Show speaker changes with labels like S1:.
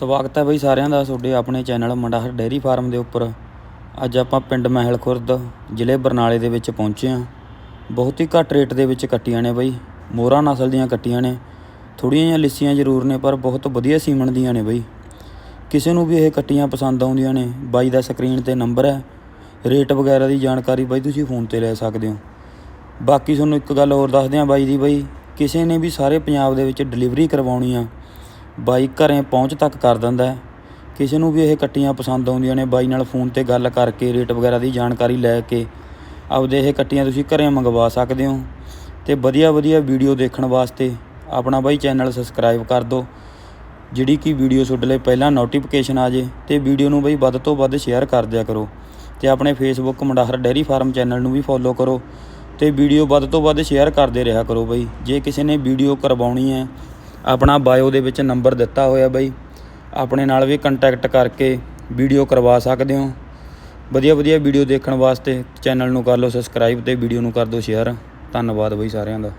S1: ਸਵਾਗਤ ਹੈ ਬਈ ਸਾਰਿਆਂ ਦਾ ਤੁਹਾਡੇ ਆਪਣੇ ਚੈਨਲ ਮੰਡਾਹਰ ਡੇਅਰੀ ਫਾਰਮ ਦੇ ਉੱਪਰ। ਅੱਜ ਆਪਾਂ ਪਿੰਡ ਮਹਿਲ ਖੁਰਦ ਜ਼ਿਲ੍ਹੇ ਬਰਨਾਲੇ ਦੇ ਵਿੱਚ ਪਹੁੰਚੇ ਹਾਂ। ਬਹੁਤ ਹੀ ਘੱਟ ਰੇਟ ਦੇ ਵਿੱਚ ਕੱਟੀਆਂ ਨੇ ਬਈ। ਮੋਹਰਾ ਨਸਲ ਦੀਆਂ ਕੱਟੀਆਂ ਨੇ। ਥੋੜ੍ਹੀਆਂ ਜਿਹੀਆਂ ਲਿੱਸੀਆਂ ਜ਼ਰੂਰ ਨੇ, ਪਰ ਬਹੁਤ ਵਧੀਆ ਸੀਮਣ ਦੀਆਂ ਨੇ ਬਈ। ਕਿਸੇ ਨੂੰ ਵੀ ਇਹ ਕੱਟੀਆਂ ਪਸੰਦ ਆਉਂਦੀਆਂ ਨੇ, ਬਾਈ ਦਾ ਸਕਰੀਨ ਤੇ ਨੰਬਰ ਹੈ। ਰੇਟ ਵਗੈਰਾ ਦੀ ਜਾਣਕਾਰੀ ਬਾਈ ਤੁਸੀਂ ਫੋਨ ਤੇ ਲੈ ਸਕਦੇ ਹੋ। ਬਾਕੀ ਤੁਹਾਨੂੰ ਇੱਕ ਗੱਲ ਹੋਰ ਦੱਸਦੇ ਹਾਂ ਬਾਈ ਦੀ ਬਾਈ, ਕਿਸੇ ਨੇ ਵੀ ਸਾਰੇ ਪੰਜਾਬ ਦੇ ਵਿੱਚ ਡਿਲੀਵਰੀ ਕਰਵਾਉਣੀ ਆ ਬਾਈ ਘਰੇ ਪਹੁੰਚ ਤੱਕ ਕਰ ਦਿੰਦਾ ਕਿਸੇ ਨੂੰ ਵੀ ਇਹ ਕੱਟੀਆਂ ਪਸੰਦ ਆਉਂਦੀਆਂ ਨੇ, ਬਾਈ ਨਾਲ ਫੋਨ ਤੇ ਗੱਲ ਕਰਕੇ, ਰੇਟ ਵਗੈਰਾ ਦੀ ਜਾਣਕਾਰੀ ਲੈ ਕੇ ਆਪਦੇ ਇਹ ਕੱਟੀਆਂ ਤੁਸੀਂ ਘਰੇ ਮੰਗਵਾ ਸਕਦੇ ਹੋ। ਤੇ ਵਧੀਆ ਵਧੀਆ ਵੀਡੀਓ ਦੇਖਣ ਵਾਸਤੇ ਆਪਣਾ ਬਾਈ ਚੈਨਲ ਸਬਸਕ੍ਰਾਈਬ ਕਰ ਦਿਓ, ਜਿਹੜੀ ਕਿ ਵੀਡੀਓ ਤੁਹਾਡੇ ਲਈ ਪਹਿਲਾਂ ਨੋਟੀਫਿਕੇਸ਼ਨ ਆ ਜੇ ਤੇ ਵੀਡੀਓ ਨੂੰ ਬਈ ਵੱਧ ਤੋਂ ਵੱਧ ਸ਼ੇਅਰ ਕਰ ਦਿਆ ਕਰੋ। ਤੇ ਆਪਣੇ Facebook Mandahar dairy farm channel ਨੂੰ ਵੀ ਫੋਲੋ ਕਰੋ ਤੇ ਵੀਡੀਓ ਵੱਧ ਤੋਂ ਵੱਧ ਸ਼ੇਅਰ ਕਰਦੇ ਰਿਹਾ ਕਰੋ ਬਈ। ਜੇ ਕਿਸੇ ਨੇ ਵੀਡੀਓ ਕਰਵਾਉਣੀ ਹੈ ਆਪਣਾ ਬਾਇਓ ਦੇ ਵਿੱਚ ਨੰਬਰ ਦਿੱਤਾ ਹੋਇਆ ਬਾਈ। ਆਪਣੇ ਨਾਲ ਵੀ ਕੰਟੈਕਟ ਕਰਕੇ ਵੀਡੀਓ ਕਰਵਾ ਸਕਦੇ ਹੋ। ਵਧੀਆ ਵਧੀਆ ਵੀਡੀਓ ਦੇਖਣ ਵਾਸਤੇ ਚੈਨਲ ਨੂੰ ਕਰ ਲਓ ਸਬਸਕ੍ਰਾਈਬ ਤੇ ਵੀਡੀਓ ਨੂੰ ਕਰ ਦਿਓ ਸ਼ੇਅਰ ਧੰਨਵਾਦ ਬਾਈ ਸਾਰਿਆਂ ਦਾ।